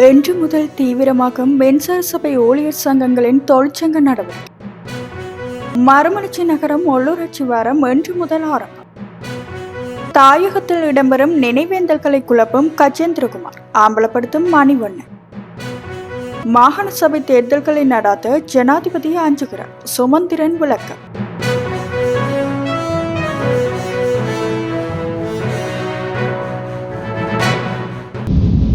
இன்று முதல் தீவிரமாகும் மின்சார சபை ஊழியர் சங்கங்களின் தொழிற்சங்க நடவடிக்கை. மரமணிச்சி நகரம் உள்ளூராட்சி வாரம் இன்று முதல் ஆரம்பம். தாயகத்தில் இடம்பெறும் நினைவேந்தல்களை குழப்பும் கஜேந்திரகுமார். ஆம்பலப்படுத்தும் மணிவண்ணன். மாகாண சபை தேர்தல்களை நடாத்த ஜனாதிபதி அஞ்சுகிறார். சுமந்திரன் விளக்கம்.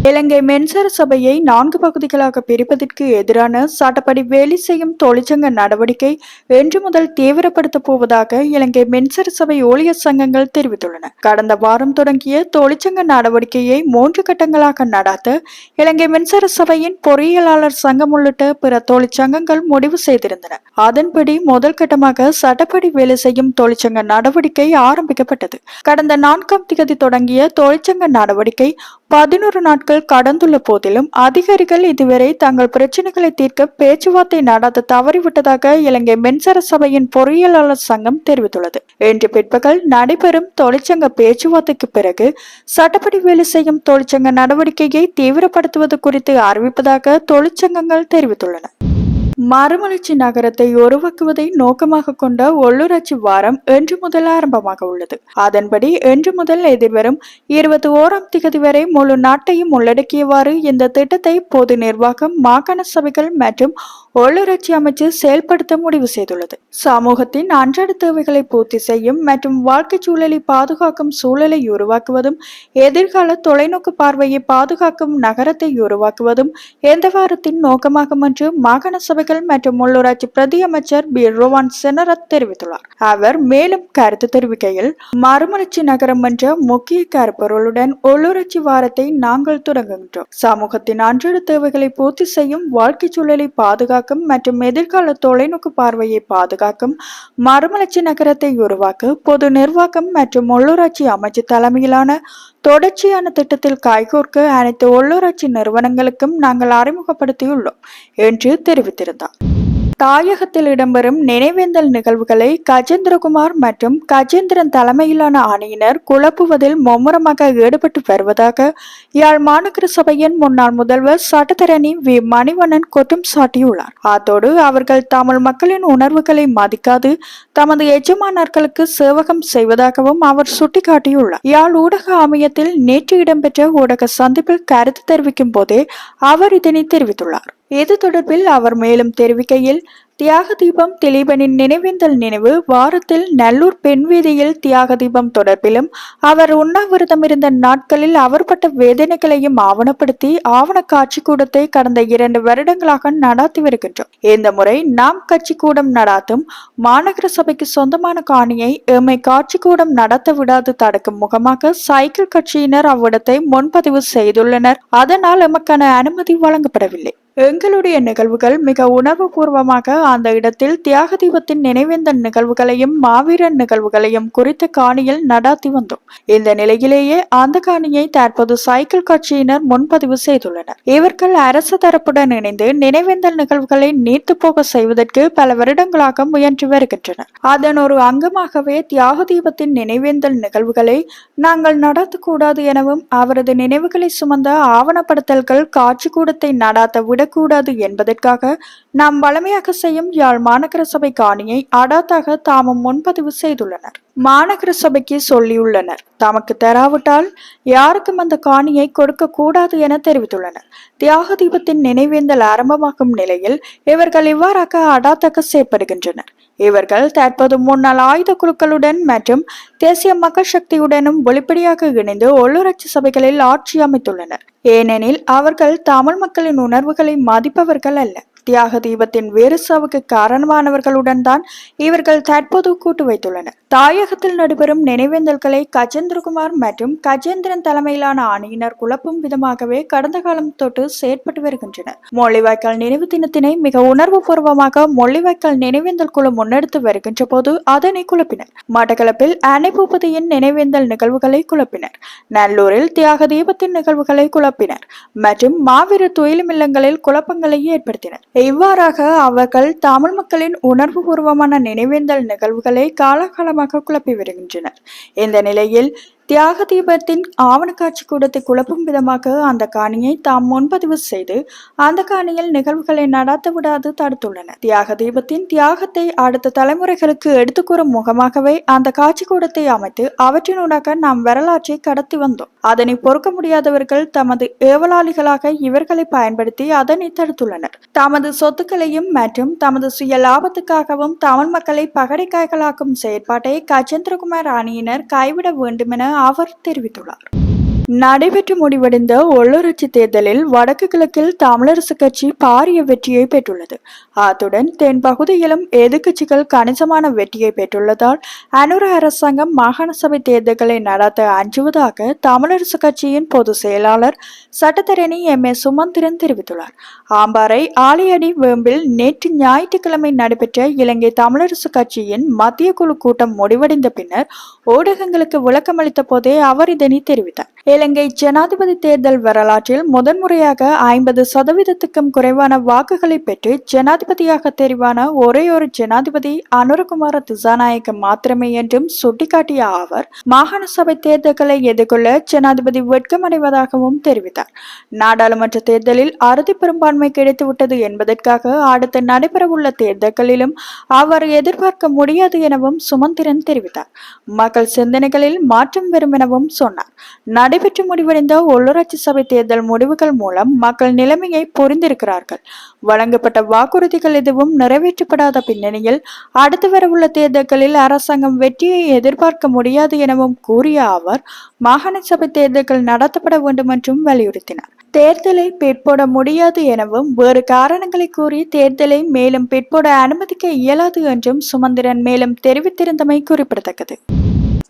இலங்கை மின்சார சபையை நான்கு பகுதிகளாக பிரிப்பதற்கு எதிரான சட்டப்படி வேலை செய்யும் தொழிற்சங்க நடவடிக்கை இன்று முதல் தீவிரப்படுத்தப் போவதாக இலங்கை மின்சார சபை ஊழியர் சங்கங்கள் தெரிவித்துள்ளன. கடந்த வாரம் தொடங்கிய தொழிற்சங்க நடவடிக்கையை மூன்று கட்டங்களாக நடாத்த இலங்கை மின்சார சபையின் பொறியியலாளர் சங்கம் உள்ளிட்ட பிற தொழிற்சங்கங்கள் முடிவு செய்திருந்தன. அதன்படி முதல் கட்டமாக சட்டப்படி வேலை செய்யும் தொழிற்சங்க நடவடிக்கை ஆரம்பிக்கப்பட்டது. கடந்த நான்காம் திகதி தொடங்கிய தொழிற்சங்க நடவடிக்கை பதினோரு நாட்கள் கடந்துள்ள போதிலும் அதிகாரிகள் இதுவரை தங்கள் பிரச்சனைகளை தீர்க்க பேச்சுவார்த்தை நடத்த தவறிவிட்டதாக இலங்கை மின்சார சபையின் பொறியியலாளர் சங்கம் தெரிவித்துள்ளது. இன்று பிற்பகல் நடைபெறும் தொழிற்சங்க பேச்சுவார்த்தைக்கு பிறகு சட்டப்படி வேலை செய்யும் தொழிற்சங்க நடவடிக்கையை தீவிரப்படுத்துவது குறித்து அறிவிப்பதாக தொழிற்சங்கங்கள் தெரிவித்துள்ளன. மறுமலர்ச்சி நகரத்தை உருவாக்குவதை நோக்கமாக கொண்ட உள்ளூராட்சி வாரம் இன்று முதல் ஆரம்பமாக உள்ளது. அதன்படி இன்று முதல் எதிர்வரும் இருபத்தி ஓராம் திகதி வரை முழு நாட்டையும் உள்ளடக்கியவாறு இந்த திட்டத்தை பொது நிர்வாகம் மாகாண சபைகள் மற்றும் உள்ளூராட்சி அமைச்சு செயல்படுத்த முடிவு செய்துள்ளது. சமூகத்தின் அன்றாட தேவைகளை பூர்த்தி செய்யும் மற்றும் வாழ்க்கை சூழலை பாதுகாக்கும் சூழலை உருவாக்குவதும் எதிர்கால தொலைநோக்கு பார்வையை பாதுகாக்கும் நகரத்தை உருவாக்குவதும் எந்த வாரத்தின் நோக்கமாகும் என்று மாகாண சபைகள் மற்றும் உள்ளூராட்சி பிரதி அமைச்சர் பி. ரோவான் செனரத் தெரிவித்துள்ளார். அவர் மேலும் கருத்து தெரிவிக்கையில் மறுமலர்ச்சி நகரம் என்ற முக்கிய கருப்பொருளுடன் உள்ளூராட்சி வாரத்தை நாங்கள் தொடங்குகின்றோம். சமூகத்தின் அன்றாட தேவைகளை பூர்த்தி செய்யும் வாழ்க்கை சூழலை பாதுகாக்கும் மற்றும் எதிர்கால தொலைநோக்கு பார்வையை பாதுகாக்கும் மறுமலர்ச்சி நகரத்தை உருவாக்க பொது நிர்வாகம் மற்றும் உள்ளூராட்சி அமைச்சு தலைமையிலான தொடர்ச்சியான திட்டத்தில் கைகோர்க்க அனைத்து உள்ளூராட்சி நிறுவனங்களுக்கும் நாங்கள் அறிமுகப்படுத்தியுள்ளோம் என்று தெரிவித்திருந்தார். தாயகத்தில் இடம்பெறும் நினைவேந்தல் நிகழ்வுகளை கஜேந்திரகுமார் மற்றும் கஜேந்திரன் தலைமையிலான அணியினர் குழப்புவதில் மும்முரமாக ஈடுபட்டு வருவதாக யாழ் மாநகர சபையின் முன்னாள் முதல்வர் சட்டத்தரணி வி. மணிவண்ணன் குற்றம் சாட்டியுள்ளார். அதோடு அவர்கள் தமிழ் மக்களின் உணர்வுகளை மதிக்காது தமது எஜமானர்களுக்கு சேவகம் செய்வதாகவும் அவர் சுட்டிக்காட்டியுள்ளார். யாழ் ஊடக அமையத்தில் நேற்று இடம்பெற்ற ஊடக சந்திப்பில் கருத்து தெரிவிக்கும் போதே அவர் இதனை தெரிவித்துள்ளார். இது தொடர்பில் அவர் மேலும் தெரிவிக்கையில் தியாக தீபம் திலீபனின் நினைவேந்தல் நினைவு வாரத்தில் நல்லூர் பெண் வீதியில் தியாக தீபம் தொடர்பிலும் அவர் உண்ணாவிரதம் இருந்த நாட்களில் அவர் பட்ட வேதனைகளையும் ஆவணப்படுத்தி ஆவண காட்சி கூடத்தை கடந்த இரண்டு வருடங்களாக நடாத்தி வருகின்றோம். இந்த முறை நாம் கட்சி கூடம் நடாத்தும் மாநகர சபைக்கு சொந்தமான காணியை எம்மை காட்சி கூடம் நடத்த விடாது தடுக்கும் முகமாக சைக்கிள் கட்சியினர் அவ்விடத்தை முன்பதிவு செய்துள்ளனர். அதனால் எமக்கான அனுமதி வழங்கப்படவில்லை. எங்களுடைய நிகழ்வுகள் மிக உணர்வுபூர்வமாக அந்த இடத்தில் தியாக தீபத்தின் நினைவேந்தல் நிகழ்வுகளையும் மாவீரன் நிகழ்வுகளையும் குறித்த காணியில் நடாத்தி வந்தோம். இந்த நிலையிலேயே அந்த காணியை தற்போது சைக்கிள் கட்சியினர் முன்பதிவு செய்துள்ளனர். இவர்கள் அரசு தரப்புடன் இணைந்து நினைவேந்தல் நிகழ்வுகளை நீர்த்து போக செய்வதற்கு பல வருடங்களாக முயன்று வருகின்றனர். அதன் ஒரு அங்கமாகவே தியாக தீபத்தின் நினைவேந்தல் நிகழ்வுகளை நாங்கள் நடத்தக்கூடாது எனவும் அவரது நினைவுகளை சுமந்த ஆவணப்படுத்தல்கள் காட்சி கூடத்தை நடாத்த விடக்கூடாது என்பதற்காக நாம் வளமையாக செய்யும் யாழ் மாநகர சபை காணியை அடாத்தாக தாமும் முன்பதிவு செய்துள்ளனர். மாநகர சபைக்கு சொல்லியுள்ளனர். தமக்கு தராவிட்டால் யாருக்கும் அந்த காணியை கொடுக்க கூடாது என தெரிவித்துள்ளனர். தியாக தீபத்தின் நினைவேந்தல் ஆரம்பமாகும் நிலையில் இவர்கள் இவ்வாறாக அடாத்தக்க செயற்படுகின்றனர். இவர்கள் தற்போது முன்னாள் ஆயுத குழுக்களுடன் மற்றும் தேசிய மக்கள் சக்தியுடனும் வெளிப்படையாக இணைந்து உள்ளூராட்சி சபைகளில் ஆட்சி அமைத்துள்ளனர். ஏனெனில் அவர்கள் தமிழ் மக்களின் உணர்வுகளை மதிப்பவர்கள் அல்ல. தியாக தீபத்தின் வேறு சாவுக்கு காரணமானவர்களுடன் தான் இவர்கள் தற்போது கூட்டு வைத்துள்ளனர் தாயகத்தில் நடைபெறும் நினைவேந்தல்களை கஜேந்திரகுமார் மற்றும் கஜேந்திரன் தலைமையிலான அணியினர் குழப்பும் விதமாகவே கடந்த காலம் தொட்டு செயற்பட்டு வருகின்றனர். மொழிவாய்க்கால் நினைவு தினத்தினை மிக உணர்வு பூர்வமாக நினைவேந்தல் குழு முன்னெடுத்து வருகின்ற போது அதனை குழப்பினர். மட்டக்களப்பில் அணை பூபதியின் நினைவேந்தல் நிகழ்வுகளை குழப்பினர். நல்லூரில் தியாக தீபத்தின் நிகழ்வுகளை குழப்பினர் மற்றும் மாவீர துயிலுமில்லங்களில் குழப்பங்களை ஏற்படுத்தினர். இவ்வாறாக அவர்கள் தமிழ் மக்களின் உணர்வுபூர்வமான நினைவேந்தல் நிகழ்வுகளை காலகாலமாக குழப்பி வருகின்றனர். இந்த நிலையில் தியாக தீபத்தின் ஆவணக்காட்சி கூடத்தை குழப்பும் விதமாக அந்த காணியை தாம் முன்பதிவு செய்து அந்த காணியில் நிகழ்வுகளை நடத்த விடாது தடுத்துள்ளனர் தியாக தீபத்தின் தியாகத்தை அடுத்த தலைமுறைகளுக்கு எடுத்துக்கூறும் முகமாகவே அந்த காட்சி கூடத்தை அமைத்து அவற்றினூடாக நாம் வரலாற்றை கடத்தி வந்தோம். அதனை பொறுக்க முடியாதவர்கள் தமது ஏவலாளிகளாக இவர்களை பயன்படுத்தி அதனை தடுத்துள்ளனர். தமது சொத்துக்களையும் மற்றும் தமது சுய லாபத்துக்காகவும் தமிழ் மக்களை பகடைக்காய்களாக்கும் செயற்பாட்டை கஜேந்திரகுமார் அணியினர் கைவிட வேண்டுமென அவர் தெரிவித்துள்ளார். நடைபெற்று முடிவடைந்த உள்ளூராட்சி தேர்தலில் வடக்கு கிழக்கில் தமிழரசு கட்சி பாரிய வெற்றியை பெற்றுள்ளது. அத்துடன் தென் பகுதியிலும் எதிர்க்கட்சிகள் கணிசமான வெற்றியை பெற்றுள்ளதால் அனுர அரசாங்கம் மாகாண சபை தேர்தல்களை நடத்த அஞ்சுவதாக தமிழரசு கட்சியின் பொதுச் செயலாளர் சட்டத்தரணி எம். ஏ சுமந்திரன் தெரிவித்துள்ளார். ஆம்பாறை ஆலையடி வேம்பில் நேற்று ஞாயிற்றுக்கிழமை நடைபெற்ற இலங்கை தமிழரசு கட்சியின் மத்திய குழு கூட்டம் முடிவடைந்த பின்னர் ஊடகங்களுக்கு விளக்கமளித்த போதே அவர் இதனை தெரிவித்தார். இலங்கை ஜனாதிபதி தேர்தல் வரலாற்றில் முதன்முறையாக ஐம்பது சதவீதத்துக்கும் குறைவான வாக்குகளை பெற்று ஜனாதிபதியாக தெரிவான ஒரே ஒரு ஜனாதிபதி அனுரகுமார திசாநாயக்க மாத்திரமே என்றும் சுட்டிக்காட்டிய அவர் மாகாண சபை தேர்தல்களை எதிர்கொள்ள ஜனாதிபதி வெட்கமடைவதாகவும் தெரிவித்தார். நாடாளுமன்ற தேர்தலில் அறுதி பெரும்பான்மை கிடைத்துவிட்டது என்பதற்காக அடுத்து நடைபெறவுள்ள தேர்தல்களிலும் அவர் எதிர்பார்க்க முடியாது எனவும் சுமந்திரன் தெரிவித்தார். மக்கள் சிந்தனைகளில் மாற்றம் வரும் எனவும் சொன்னார். நடைபெற்று முடிவடைந்த உள்ளூராட்சி சபை தேர்தல் முடிவுகள் மூலம் மக்கள் நிலைமையை புரிந்திருக்கிறார்கள். வழங்கப்பட்ட வாக்குறுதிகள் எதுவும் நிறைவேற்றப்படாத பின்னணியில் அடுத்து வரவுள்ள தேர்தல்களில் அரசாங்கம் வெற்றியை எதிர்பார்க்க முடியாது எனவும் கூறிய அவர் மாகாண சபை தேர்தல்கள் நடத்தப்பட வேண்டும் என்றும் வலியுறுத்தினார். தேர்தலை பிற்போட முடியாது எனவும் வேறு காரணங்களை கூறி தேர்தலை மேலும் பிற்போட அனுமதிக்க இயலாது என்றும் சுமந்திரன் மேலும் தெரிவித்திருந்தமை குறிப்பிடத்தக்கது.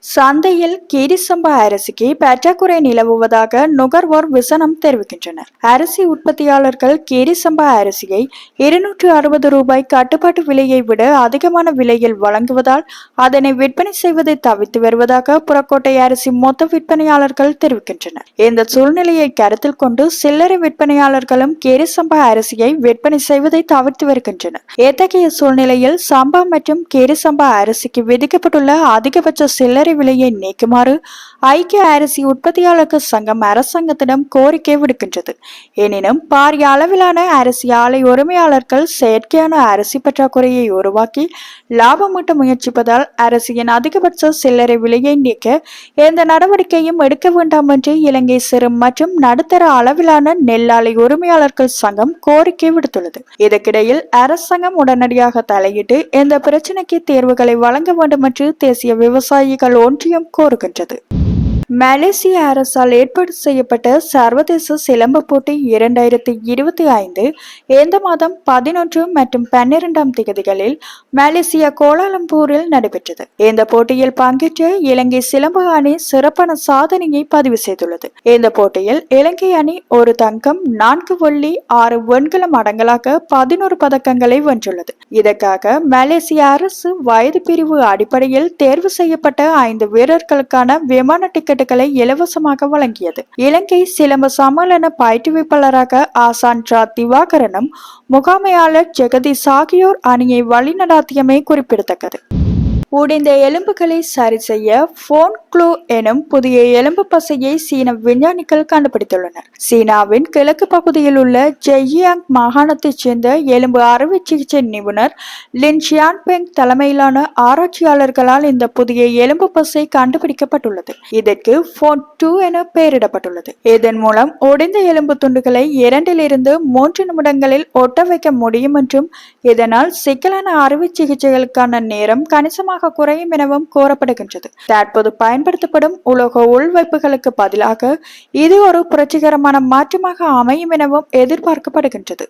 சந்தையில் கீரிசம்பா அரிசிக்கு பற்றாக்குறை நிலவுவதாக நுகர்வோர் விசனம் தெரிவிக்கின்றனர். அரிசி உற்பத்தியாளர்கள் கீரிசம்பா அரிசியை இருநூற்று அறுபது ரூபாய் கட்டுப்பாட்டு விலையை விட அதிகமான விலையில் வழங்குவதால் அதனை விற்பனை செய்வதை தவிர்த்து வருவதாக புறக்கோட்டை அரிசி மொத்த விற்பனையாளர்கள் தெரிவிக்கின்றனர். இந்த சூழ்நிலையை கருத்தில் கொண்டு சில்லறை விற்பனையாளர்களும் கேரிசம்பா அரிசியை விற்பனை செய்வதை தவிர்த்து வருகின்றனர். இத்தகைய சூழ்நிலையில் சம்பா மற்றும் கேரிசம்பா அரிசிக்கு விதிக்கப்பட்டுள்ள அதிகபட்ச சில்லறை விலையை நீக்குமாறு ஐக்கிய அரிசி உற்பத்தியாளர்கள் சங்கம் அரசாங்கத்திடம் கோரிக்கை விடுக்கின்றது. எனினும் பாரிய அளவிலான அரிசி ஆலை உரிமையாளர்கள் செயற்கையான அரிசி பற்றாக்குறையை உருவாக்கி லாபம் முயற்சிப்பதால் அரிசியின் அதிகபட்ச சில்லறை விலையை நீக்க எந்த நடவடிக்கையும் எடுக்க வேண்டாம் என்று இலங்கை சிறு மற்றும் நடுத்தர அளவிலான நெல்லாலை உரிமையாளர்கள் சங்கம் கோரிக்கை விடுத்துள்ளது. இதற்கிடையில் அரசாங்கம் உடனடியாக தலையிட்டு இந்த பிரச்சினைக்கு தீர்வுகளை வழங்க வேண்டும் என்று தேசிய விவசாயிகள் ஒன்றியம் கோருகின்றது. மலேசிய அரசால் ஏற்பாடு செய்யப்பட்ட சர்வதேச சிலம்ப போட்டி இரண்டாயிரத்தி இருபத்தி ஐந்து இந்த மாதம் பதினொன்று மற்றும் பன்னிரெண்டாம் திகதிகளில் மலேசியா கோலாலம்பூரில் நடைபெற்றது. இந்த போட்டியில் பங்கேற்ற இலங்கை சிலம்ப அணி சிறப்பான சாதனையை பதிவு செய்துள்ளது. இந்த போட்டியில் இலங்கை அணி ஒரு தங்கம் நான்கு வெள்ளி ஆறு வெண்கலம் அடங்கலாக பதினோரு பதக்கங்களை வென்றுள்ளது. இதற்காக மலேசிய அரசு வயது பிரிவு அடிப்படையில் தேர்வு செய்யப்பட்ட ஐந்து வீரர்களுக்கான விமான டிக்கெட் டிக்கெட்டுகளை இலவசமாக வழங்கியது. இலங்கை சிலம்ப சம்மேளன பயிற்றுவிப்பாளராக ஆசான்ட்ரா திவாகரனும் முகாமையாளர் ஜெகதீஷ் ஆகியோர் அணியை வழிநடாத்தியமே குறிப்பிடத்தக்கது. உடைந்த எலும்புகளை சரி செய்ய போன் க்ளூ எனும் புதிய எலும்பு பசையை சீன விஞ்ஞானிகள் கண்டுபிடித்துள்ளனர். சீனாவின் கிழக்கு பகுதியில் உள்ள ஜெய்யாங் மாகாணத்தைச் சேர்ந்த எலும்பு அறுவை சிகிச்சை நிபுணர் லின் ஷியான்பெங் தலைமையிலான ஆராய்ச்சியாளர்களால் இந்த புதிய எலும்பு பசை கண்டுபிடிக்கப்பட்டுள்ளது. இதற்கு போன் டூ என பெயரிடப்பட்டுள்ளது. இதன் மூலம் உடைந்த எலும்பு துண்டுகளை இரண்டிலிருந்து மூன்று நிமிடங்களில் ஒட்ட வைக்க முடியும் என்றும் இதனால் சிக்கலான அறுவை சிகிச்சைகளுக்கான நேரம் கணிசமாக குறையும் எனவும் கூறப்படுகின்றது. தற்போது பயன்படுத்தப்படும் உலோக உள்வைப்புகளுக்கு பதிலாக இது ஒரு புரட்சிகரமான மாற்றமாக அமையும் எனவும் எதிர்பார்க்கப்படுகின்றது.